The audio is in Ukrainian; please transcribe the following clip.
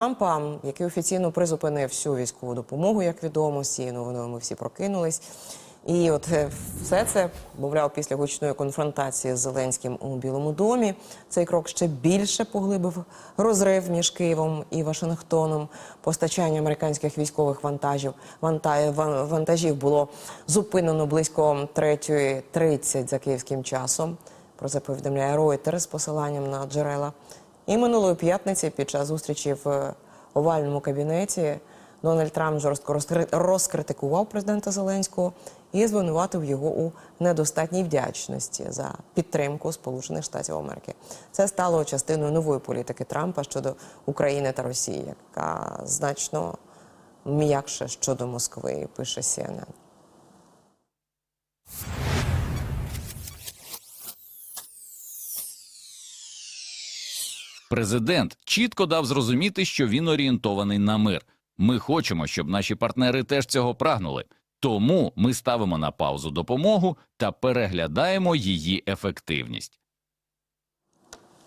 Трампа, який офіційно призупинив всю військову допомогу, як відомо, з цією новиною ми всі прокинулись. І от е, все це, мовляв, після гучної конфронтації з Зеленським у Білому домі. Цей крок ще більше поглибив розрив між Києвом і Вашингтоном. Постачання американських військових вантажів вантажів було зупинено близько 3.30 за київським часом. Про це повідомляє Reuters з посиланням на джерела. І минулої п'ятниці під час зустрічі в е, овальному кабінеті Дональд Трамп жорстко розкри- розкритикував президента Зеленського і звинуватив його у недостатній вдячності за підтримку Сполучених Штатів Америки. Це стало частиною нової політики Трампа щодо України та Росії, яка значно м'якше щодо Москви, пише CNN. Президент чітко дав зрозуміти, що він орієнтований на мир. Ми хочемо, щоб наші партнери теж цього прагнули. Тому ми ставимо на паузу допомогу та переглядаємо її ефективність.